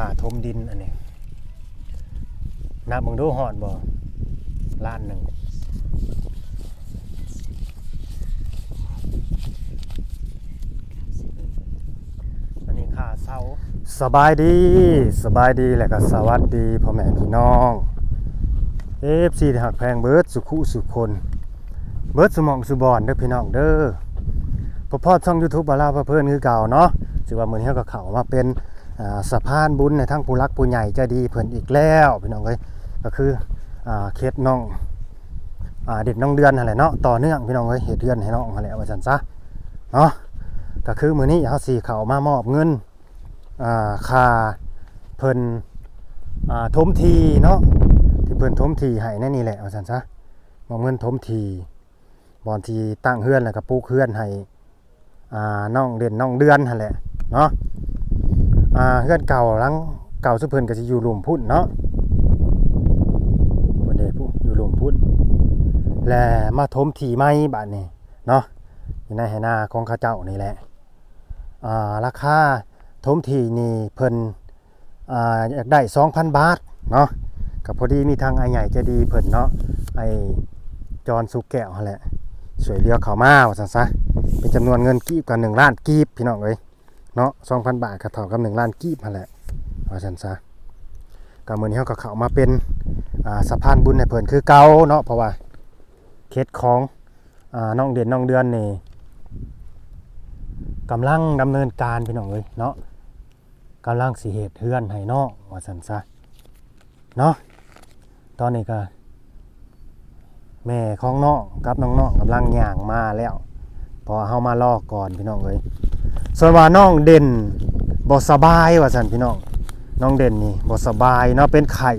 ค่าทมดินอันนี้นับมึงดูหอดบ่ล้านหนึ่งอันนี้ค่าเสาสบายดีสบายดีแหละก็สวัสดีพ่อแม่พี่น้องเอฟซีหักแพงเบิร์ดสุขุสุคนเบิร์ดสมองสุบอนเด้อพี่น้องเด้อพอพ่อช่อง YouTube บาลาพระเพื่อนคือเก่าเนาะถือว่ามื้อนเราก็เขามาเป็น สะพานบุญในทั้งผู้รักผู้ใหญ่ใจดีเพิ่นอีกแล้วพี่น้องเอ้ยก็คือเคสน้องเด็กน้องเดือนนั่นแหละเนาะต่อเนื่องพี่น้องเอ้ยเฮ็ดเดือนให้น้องนั่นแหละว่าซั่นซะเนาะก็คือมือนี้เฮาสิเขามามอบเงินอ่าค่าเพิ่นอ่าถมทีเนาะที่เพิ่นถมทีให้นั่นนี่แหละว่าซั่นซะมอบเงินถมทีบอนที่ตั้งเฮือนแล้วก็ปลูกเฮือนให้อ่าน้องเด่นน้องเดือนหั่นแหละเนาะ อ่าเฮือนเก่าหลังเก่าสุเพิ่นก็สิอยู่หลุมพุ่นเนาะบ่ได้พุ่นอยู่หลุมพุ่นและมาถมที่ใหม่บัดนี้เนาะอยู่ในไหนาของเขาเจ้านี่แหละอ่าราคาถมที่นี่เพิ่นอ่าอยากได้ 2,000 บาทเนาะก็พอดีมีทางไอใหญ่จะดีเพิ่นเนาะไอจอนสุกแก้วนั่แหละสวยเรือเขามาว่าซั่นซะเป็นจำนวนเงินกีบกันหนึ่งล้านกีบพี่น้องเอ้ย เนาะสองพันบาทก็เท่ากับหนึ่งล้านกีบนั่นแหละว่าซั่นซะก็มื้อนี้เฮาก็เข้ามาเป็นสะพานบุญให้เพิ่นคือเก่าเนาะเพราะว่าเคสของอน้องเด่นน้องเดือนนี่กำลังดำเนินการพี่น้องเอ้ยเนาะกำลังสิเฮ็ดเฮือนให้น้องว่าซั่นซะเนาะตอนนี้ก็แม่ของน้องกับน้องๆกำลังย่างมาแล้ว พอเฮามาลอกก่อนพี่น้องเอ้ย ส่วนว่าน้องเด่นบ่สบายว่าซั่นพี่น้องน้องเด่นนี่บ่สบายเนาะเป็นไข้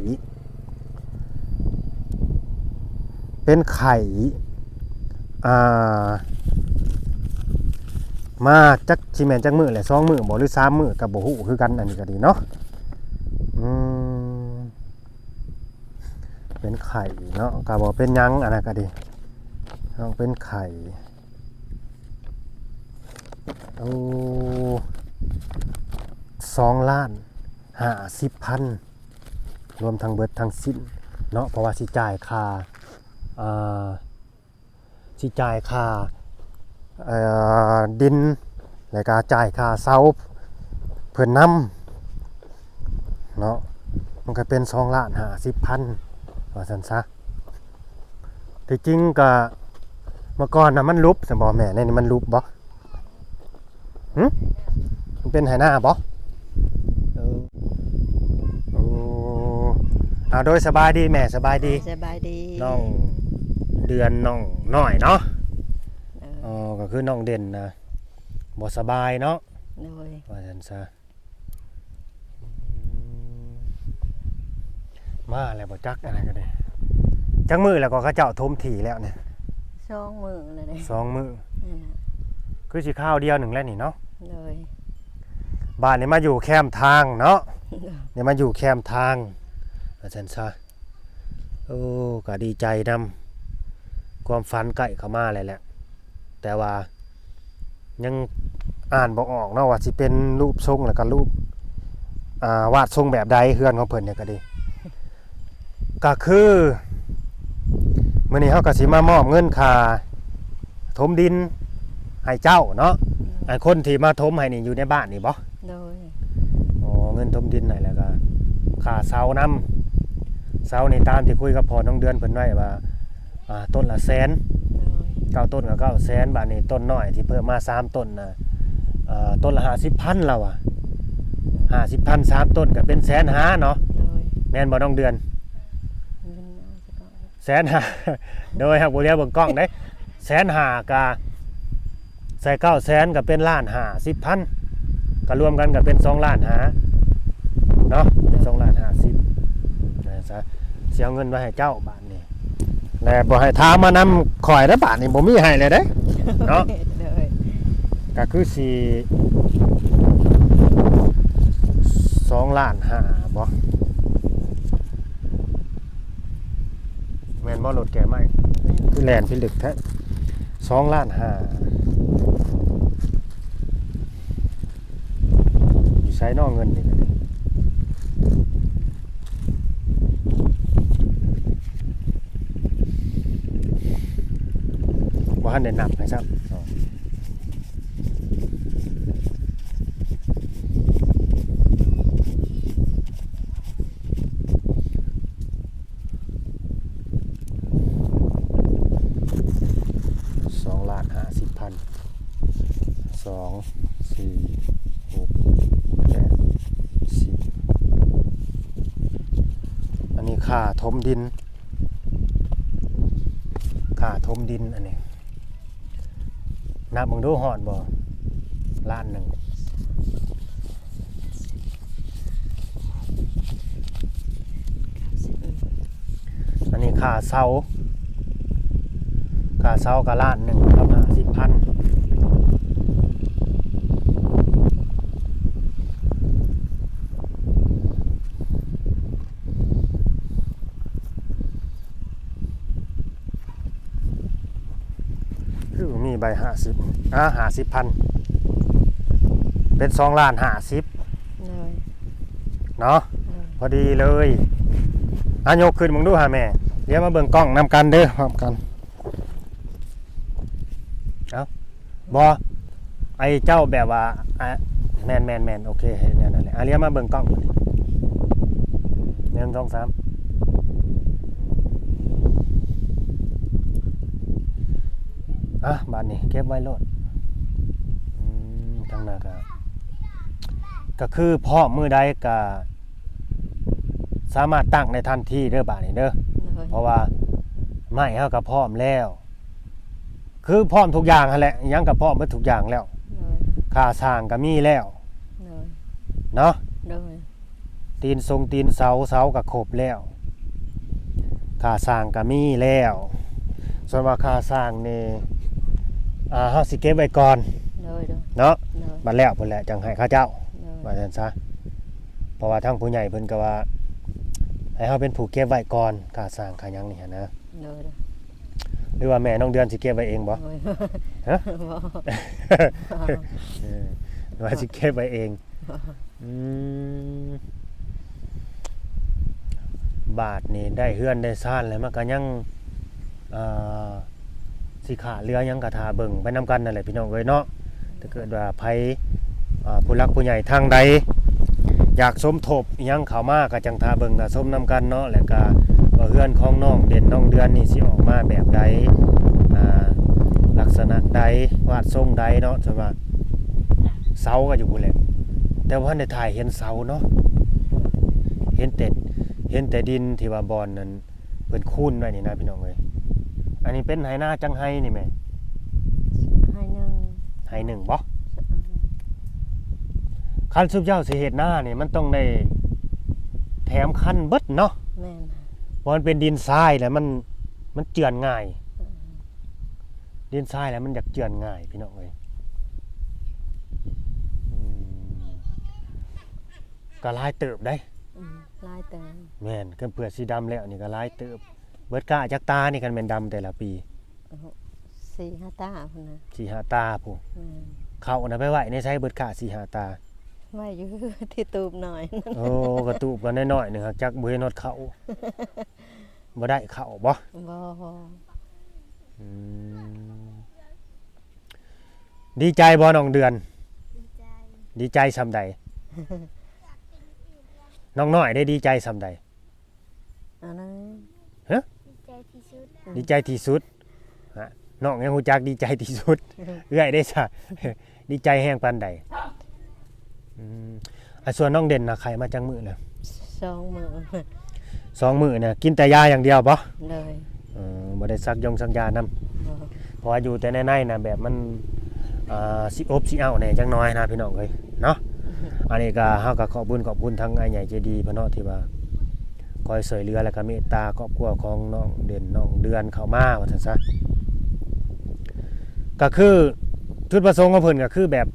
เป็นไข้อ่ามาจักสิแมนจักมือแหละ2มื้อบ่หรือ3มื้อก็บ่ฮู้คือกันอันนี้ก็ดีเนาะอืมเป็นไข่เนาะกาบอกเป็นยังอันนั้นก็ดีต้องเป็นไข่ โอ้สองล้านห้าสิบพันรวมทั้งเบิดทั้งสิ้นเนาะเพราะว่าสิจ่ายค่าอ่าสิจ่ายค่าดินแล้วก็จ่ายค่าเสาเพิ่อนนำเนาะมันก็เป็นสองล้านห้าสิบพันว่าสันซะที่จริงก็เมื่อก่อนนะมันลุบสมบอแม่ในนี่มันลุบบ่ หึมันเป็นไหหน้าบ่เออโอ้เอาโดยสบายดีแม่สบายดีสบายดีน้องเดือนน้องน้อยเนาะเอออ๋อก็คือน้องเด่นนะบ่สบายเนาะโดยว่าสันซะอืมมาแล้วบ่จักอะไรก็ได้จักมือแล้วก็เขาเจ้าทมถี่แล้วเนี่ยช่องมือเลยเด้สองมือนั่นน่ะ คือสิข้าวเดียวหนึ่งแล้วนี่เนาะโดยบ้านนี้มาอยู่แคมป์ทางเนาะเนี่ยมาอยู่แคมป์ทางอาจารย์ซะโอ้ก็ดีใจนำความฝันใกล้เข้ามาเลยแหละ แต่ว่ายังอ่านบอกออกเนาะว่าสิเป็นรูปทรงแล้วก็รูปอ่าวาดทรงแบบใดเฮือนของเพิ่นเนี่ยก็ดี ก็คือมื้อนี้เฮาก็สิมามอบเงินค่าถมดิน ให้เจ้าเนาะไอ้คนที่มาถมให้นี่อยู่ในบ้านนี่บ่โดยอ๋อเงินถมดินไหนแล้วก็ค่าเสานํเสานี่ตามที่คุยกับพ่อน้องเดือนเพิ่นไว้ว่าอ่าต้นละแสนโดยเก้าต้นก็เก้าแสนบาทนี่ต้นน้อยที่เพิ่มมาสามต้นน่ะเอ่อต้นละ50,000แล้วอะ50,000สามต้นก็เป็นแสนห้าเนาะโดยแม่นบ่น้องเดือนเงินเอาซะก่อนแสนห้าโดยหักบ่เรียกเบิ่งกล้องเด้แสนห้ากะ ใส่เก้าแสนก็เป็นล้านห้าสิบพันก็รวมกันก็เป็นสองล้านห้าเนาะเป็นสองล้านห้าสิบนะซะเสียเงินไว้ให้เจ้าบาทนี่แล้วบ่ให้ถามมานำข่อยได้อบาทนี่บ่มีให้เลยเด้เนาะโดยก็คือสิสองล้านห้าบ่แม่นบ่รถแกไหมคือแลนพิลึกแท้สองล้านห้า อยู่ใช้นอกเงินนี่ว่าหันได้นับนะครับานห้าสิบพันสองสี่หกแปดสิบอันนี้ค่าถมดิน ค่าถมดินอันนี้นับมึงดูหอดบ่ล้านหนึ่งอันนี้ค่าเสาค่าเสาก็ล้านหนึ่ง พันคือมีใบห้าสิบอ่าห้าสิบพัน เป็นสองล้านห้าสิบเลยเนาะเลยพอดีเลยอะยกขึ้นมึงดูหาแม่ เดี๋ยวมาเบิ่งกล้องนำกันเด้อพร้อมกัน เอาบอไอเจ้าแบบว่าอะแมนแมนแมนโอเคเห็นแล้วนั่นแหละอะเรียกมาเบิ่งกล้องหนึ่งสองสามอะบาทนี้เก็บไว้โลดอืมทางหน้าก็ก็คือพ่อมือใดก็สามารถตั้งในทันทีเด้อบาทนี้เด้อเลยเพราะว่าไม่เฮากับพร้อมแล้ว คือพร้อมทุกอย่างหั่นแหละอิหยังกับพร้อมเบิดทุกอย่างแล้วเลยค่าสร้างก็มีแล้วเลยเนาะเลยตีนทรงตีนเสาเสาก็ครบแล้วค่าสร้างก็มีแล้ว ส่วนว่าค่าสร้างนี่อ่าเฮาสิเก็บไว้ก่อนเลยเลยเนาะเลยบัดแล้วพุ่นแหละจังให้ข้าเจ้า เลยว่าซั่นซะเพราะว่าทางผู้ใหญ่เพิ่นก็ว่า ให้เฮาเป็นผู้เก็บไว้ก่อนค่าสร้างค่าหยังนี่หันนะเลยเลย หรือว่าแม่น้องเดือนสิเก็บไว้เองบ่เลยฮะบ่เออว่าสิเก็บไว้เองอืมบาทนี่ได้เฮือนได้ซ่านแล้วมันก็ยังอ่าสิขาเรือยังกระทาเบิ่งไปนํกันนั่นแหละพี่น้องเอ้ยเนาะถ้าเกิดว่าไผอ่าผู้รักผู้ใหญ่ทางใดอยากสมทบอิหยังเข้ามาก็จังทาเบิ่งก็สมนํกันเนาะแล้วก็ ว่าเฮือนของน้องเด่นน้องเดือนนี่สิออกมาแบบใดอ่าลักษณะใดวาดทรงใดเนาะสมว่าเสาก็อยู่พุ่นแหละแต่ว่าในถ่ายเห็นเสาเนาะเห็นแต่เห็นแต่ดินที่ว่าบอนนั้นเพิ่นคูนไว้นี่นะพี่น้องเอ้ยอันนี้เป็นไหหน้าจังไห้นี่แหม่ให้หนึ่งไหหนึ่งบ่คันสุบเจ้าสิเฮ็ดหน้านี่มันต้องได้แถมคันเบิดเนาะแม่น เพราะมันเป็นดินทรายแล้วมันมันเจือนง่าย ดินทรายแล้วมันอยากเจือนง่ายพี่น้องเอ้ยอืมก็ลายเติบได้อืมลายแต่แม่นก็เปลือกสีดำแล้วนี่ก็ลายเติบ เบิดกะจักตานี่กันเป็นดำแต่ละปีสี่ห้าตาพุ่นนะสี่หาตาผู้แม่นเขานะไปไหวในใช้เบิดกะสี่หาตา ไว้อยู่ที่ตูบหน่อยโอ้กระตูบกันน้อยๆหนึ่งครับจักบุเห็นฮอดเขาบ่ได้เขาบ่บ่อืมดีใจบ่น้องเดือน ดีใจซำใดน้องน้อยได้ดีใจซำใดอันนั้นใจที่สุดดีใจที่สุดฮะน้องยังฮู้จักดีใจที่สุดเอื้อยได้ซะดีใจแห้งปานใด อืมอะส่วนน้องเด่นน่ะใครมาจังมื้อเลยสองมือสองมื้อน่ะกินแต่ยาอย่างเดียวบ่เลยเออบ่ได้ซักยงซักยานํบ่เพราะว่าอยู่แต่ในในน่ะแบบมันอ่าสิอบสิเอาแหน่จังน้อยนะพี่น้องเอ้ยเนาะอันนี้ก็เฮาก็ขอบคุญขอบคุณทั้งอ้ายใหญ่ใจดีพ่อเนาะที่ว่าคอยช่วยเหลือและก็เมตตาครอบครัวของน้องเด่นน้องเดือนเข้ามาว่าซั่นซะก็คือจุดประสงค์ของเพิ่นก็คือแบบ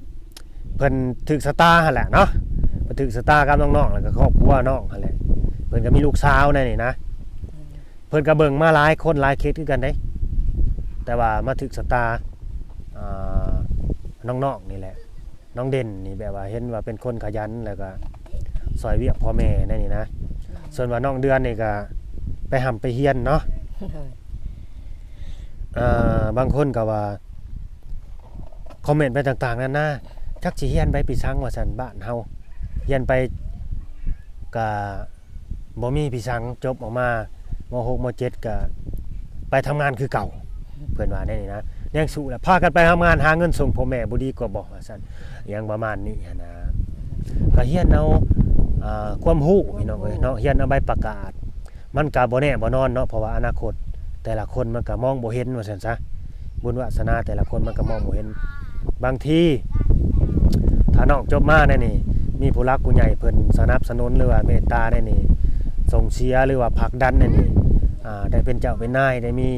เพิ่นถึกสตาร์หั่นแหละเนาะเพิ่นถึกสตาร์กับน้องๆแล้วก็ครอบครัวน้องหั่นแหละเพิ่นก็มีลูกสาวนั่นนี่นะ เพิ่นก็เบิ่งมาหลายคนหลายเคสคือกันเด้ แต่ว่ามาถึกสตาร์อ่าน้องๆนี่แหละ น้องเด่นนี่แบบว่าเห็นว่าเป็นคนขยันแล้วก็ซอยเวียกพ่อแม่นั่นนี่นะ ส่วนว่าน้องเดือนนี่ก็ไปหำไปเฮียนเนาะเลยอ่าบางคนก็ว่าคอมเมนต์ไปต่างๆนั่นนะ จักสิเฮียนไปปีสังว่าซั่นบ้านเฮาเฮียนไปก็บ่มีปีสังจบออกมาม6ม7ก็ไปทำงานคือเก่าเพิ่นว่าได้นี่นะยังสู้แหละพากันไปทำงานหาเงินส่งพ่อแม่บ่ดีกว่าบ่ว่าซั่นอยังประมาณนี้หั้นนะก็เฮียนเอาอ่าความรู้พี่น้องเอ้ยเนาะเฮียนเอาใบประกาศ มันก็บ่แน่บ่นอนเนาะเพราะว่าอนาคต แต่ละคนมันก็มองบ่เห็นว่าซั่นซะบุญวาสนาแต่ละคนมันก็มองบ่เห็นบางที ถ้าน้องจบมาแน่นี่ มีผู้รักผู้ใหญ่เพิ่นสนับสนุนหรือว่าเมตตาแน่นี่ ส่งเสียหรือว่าผลักดันแน่นี่อ่าได้เป็นเจ้าเป็นนายได้มี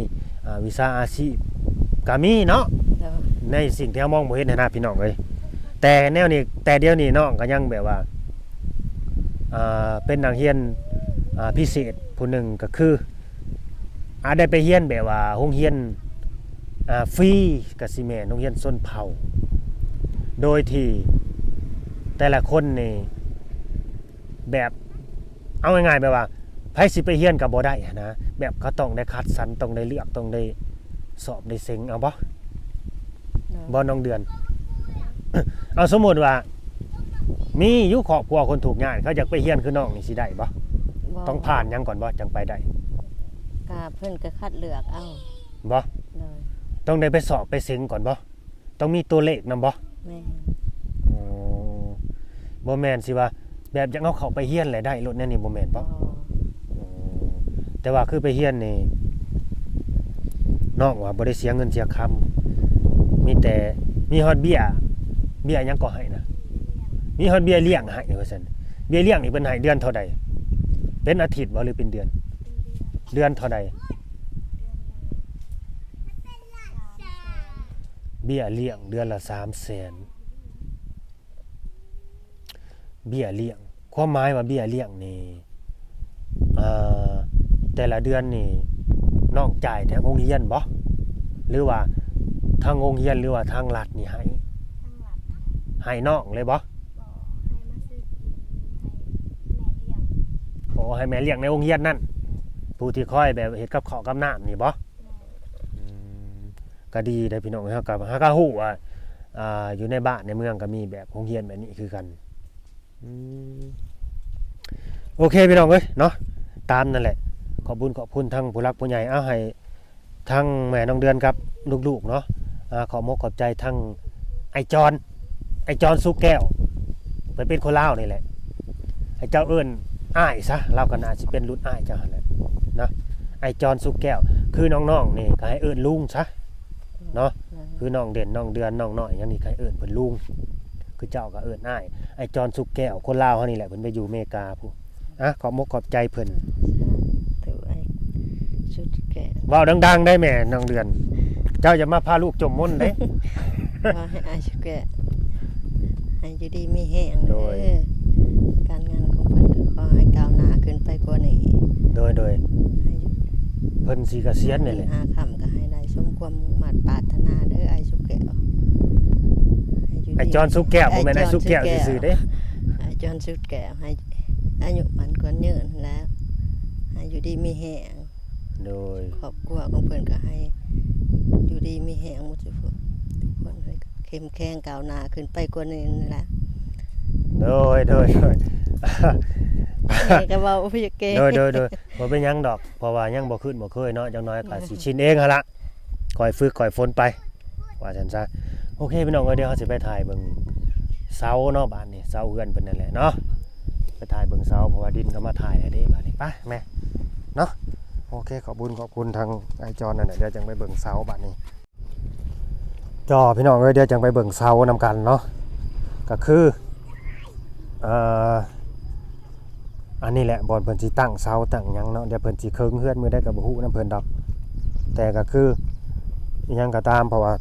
อ่าวิชาอาชีพก็มีเนาะโดยในสิ่งที่เรามองบ่เห็นนะนะพี่น้องเอ้ยแต่แนวนี้แต่เดี๋ยวนี้น้องก็ยังแบบว่าอ่าเป็นนักเรียนอ่าพิเศษผู้หนึ่งก็คืออาจได้ไปเรียนแบบว่าโรงเรียนอ่าฟรีกับซีเมนโรงเรียนส้นเผาโดยที่ แต่ละคนนี่แบบเอาง่ายๆแบบว่าไผสิไปเรียนกับบ่ได้อะนะแบบเขาต้องได้คัดสรรต้องได้เลือกต้องได้สอบได้เซ็งเอาบ่โดยบ่น้องเดือน เอาสมมติว่า มีอยู่ครอบครัวคนถูกข์ยากเขาอยากไปเฮียนคือน้องนี่สิได้บ่บ่ต้องผ่านหยังก่อนบ่จังไปได้กาเพิ่นก็คัดเลือกเอาบ่โดยต้องได้ไปสอบไปเซ็งก่อนบ่ต้องมีตัวเลขนํบ่แม่นอ๋อ บ่แม่นสิว่า แบบอยากเอาเข้าไปเฮียนเลยได้รถแน่นี่บ่แม่นบ่บ่อ๋อแต่ว่าคือไปเฮียนนี่น้องว่าบ่ได้เสียเงินเสียคำมีแต่มีฮอดเบี้ยเบี้ยหยังก็ให้นะมีฮอดเบี้ยเลี้ยงให้ว่าซั่นเบี้ยเลี้ยงนี่เพิ่นให้เดือนเท่าใดเป็นอาทิตย์บ่หรือเป็นเดือน เดือนเท่าใดเบี้ยเลี้ยงเดือนละ3แสน เบี้ยเลี้ยงความหมายว่าเบี้ยเลี้ยงนี่อ่าแต่ละเดือนนี่น้องจ่ายทางโรงเรียนบ่หรือว่าทางโรงเรียนหรือว่าทางรัฐนี่ให้ทั้งหลับให้น้องเลยบ่บอกให้มาซื้อกินให้แม่เลี้ยงโอ้ให้แม่เลี้ยงในโรงเรียนนั่นผู้ที่คอยแบบเฮ็ดกับข้าวกับน้ำนี่บ่แม่อืมก็ดีได้อพี่น้องเฮากับเฮาก็ฮู้ว่าอ่าอยู่ในบ้านในเมืองก็มีแบบโรงเรียนแบบนี้คือกันอืม โอเคพี่น้องเอ้ยเนาะตามนั่นแหละ ขอบคุญขอบคุณทั้งผู้รักผู้ใหญ่เอาให้ทั้งแม่น้องเดือนกับลูกๆเนาะอ่าขอมกขอบใจทั้งไอจอนไอจอนสุกแก้วเพิ่นเป็นคนเล่านี่แหละไอเจ้าเอิ้นอ้ายซะเราก็น่าสิเป็นรุ่นอ้ายเจ้าหั่นแหละนะไอจอนสุกแก้ว คือน้องๆนี่ก็ให้เอิ้นลุงซะเนาะคือน้องเด่นน้องเดือนน้องหน้อยอย่างนี้ใครเอิ้นเพิ่นลุงคือเจ้าก็เอิ้นอ้าย ไอ้จอนสุกแก้วคนลาวเฮานี่แหละเพิ่นไปอยู่อเมริกาผู้อะขอบมกขอบใจเพิ่นถือไอ้ชุดแก่เว้าดัง ๆ ได้แม่น้องเดือน เจ้าอย่ามาพาลูกจมม่นเด้ว่าให้อาชุดแก่ให้อยู่ดีมีแห้งโดยเด้อการงานของเพิ่นก็ขอให้ก้าวหน้าขึ้นไปกว่านี้โดยโดยให้อยู่เพิ่นสิเกษียณนี่แหละหาคำก็ให้ได้สมความมุ่งมั่นปรารถนาเด้อไอ้ชุดแก่ให้ยู่ดี ไอ้จอนสุกแก้วบ่แม่นไอ้สุกแก้วซื่อๆเด้ไอ้จอนชุดแก่ให้อายุมันก็ยืนแล้วให้อยู่ดีมีแห้งโดยครอบครัวของเพื่อนก็ให้อยู่ดีมีแหงหมดทุกคนทุกคนให้เข้มแข็งก้าวหน้าขึ้นไปกว่านี้นั่นแหละโดยโดยโดยแม่ก็เว่าพี่เก่โดยโดยโดยบ่เป็นหยังดอกเพราะว่ายังบ่ขึ้นบ่เคยเนาะจังน้อยก็สิชินเองหั่นล่ะคอยฝึกคอยฝนไปว่าซั่นซะ โอเคพี่น้องเอ้ยเดี๋ยวเราสิไปถ่ายเบิ่งเสาเนาะบ้านนี้เสาเฮือนเพิ่นนั่นแหละเนาะไปถ่ายเบิ่งเสาเพราะว่าดินก็มาถ่ายแล้วเด้บ้านนี้ไปแม่เนาะโอเคขอบคุญขอบคุณทางไอจอนนั่นแหละเดี๋ยวจังไปเบิ่งเสาบ้านนี้จอพี่น้องเอ้ยเดี๋ยวจังไปเบิ่งเสานำกันเนาะก็คือเอ่ออันนี้แหละบอนเพิ่นสิตั้งเสาตั้งยังเนาะเดี๋ยวเพิ่นสิเคิงเฮือนมือได้กับบ่ฮู้นํเพิ่นดอก แต่ก็คือยังก็ตามเพราะว่า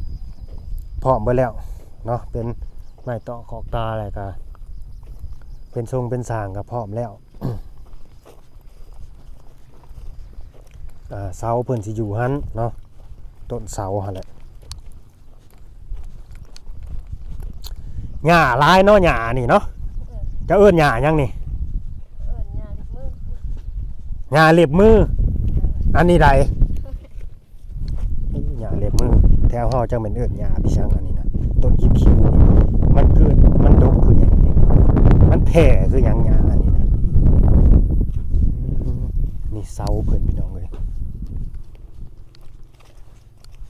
พร้อมเบิดแล้วเนาะเป็นไม้ตอกขอกตาอะไรก็เป็นทรงเป็นสร้างก็พร้อมแล้วอ่าเสาเพิ่นสิอยู่หันเนาะต้นเสาหั่นแหละหญ้าหลายเนาะหญ้านี่เนาะจะเอิ้นหญ้าหยังนี่เอิ้นยาดิมือหญ้าเล็บมืออันนี้ใดหญ้า ถวเฮาจังเป็นเอิ้นหญ้าพี่ช่างอันนี้นะต้นคิวๆนี่มันเกิดมันดกคือหยังนี่มันแผ่คือหยังหญ้าอันนี้นะนี่เสาเพิ่นพี่น้องเอ้ย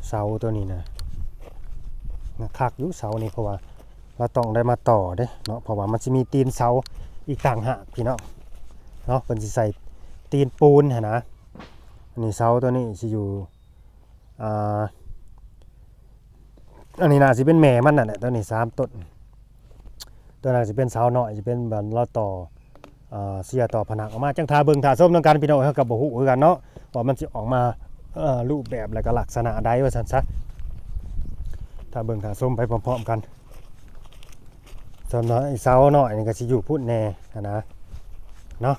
เสาตัวนี้นะนะคักอยู่เสานี่เพราะว่าเราต้องได้มาต่อเด้เนาะเพราะว่ามันสิมีตีนเสาอีกต่างหากพี่น้องเนาะเพิ่นสิใส่ตีนปูนหนนะอันนี้เสาตัวนี้สิอยู่อ่า อันนี้น่าสิเป็นแม่มันน่ะแหละตัวนี้สามต้นตัวนั้นสิเป็นเสาน้อยสิเป็นแบบเราต่ออ่าเสียต่อผนังออกมาจังทาเบิงทาส้มนำกันพี่น้องเฮาก็บ่ฮู้คือกันเนาะว่ามันสิออกมาเอ่อรูปแบบและก็ลักษณะใดว่าซั่นซะถ้าเบิงทาส้มไปพร้อมๆกันส่วนน้อยเสาน้อยนี่ก็สิอยู่พุ่นแน่นะเนาะ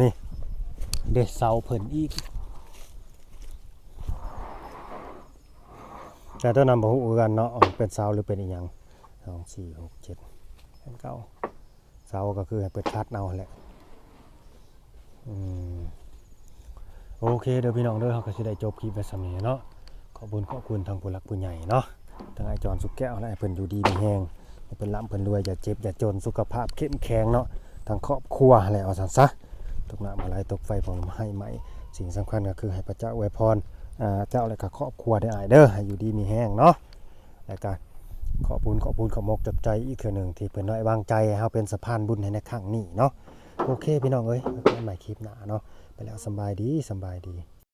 นี่ เด็ดเสาเพิ่นอีก แต่ตัวนำบ่ฮู้คือกันเนาะเป็นเสาหรือเป็นอีหยังสองสี่หกเจ็ดแปดเก้าเสาก็คือเปิดคัดเอาแหละโอเคเดี๋ยวพี่น้องเด้อเขาก็สิได้จบคลิปไว้สำนี้เนาะขอบคุณขอบคุณทางผู้หลักผู้ใหญ่เนาะทางไอ้จอนสุกแก้วและไอ้เพิ่นอยู่ดีมีแฮงให้เพิ่นร่ำเพิ่นรวยอย่าเจ็บอย่าจนสุขภาพเข้มแข็งเนาะทางครอบครัวแหละเอาซั่นซะ ตกน้ำอะไรตกไฟผมให้ไหม สิ่งสำคัญก็คือให้พระเจ้าอวยพรอ่าเจ้าและก็ครอบครัวได้อายเด้อให้อยู่ดีมีแห้งเนาะแล้วก็ขอบุญขอบุญขอบมกจับใจอีกเทื่อหนึ่งที่เพิ่นน้อยวางใจเฮาเป็นสะพานบุญให้ในครั้งนี้เนาะโอเคพี่น้องเอ้ยแล้วกันใหม่คลิปหน้าเนาะไปแล้วสบายดีสบายดี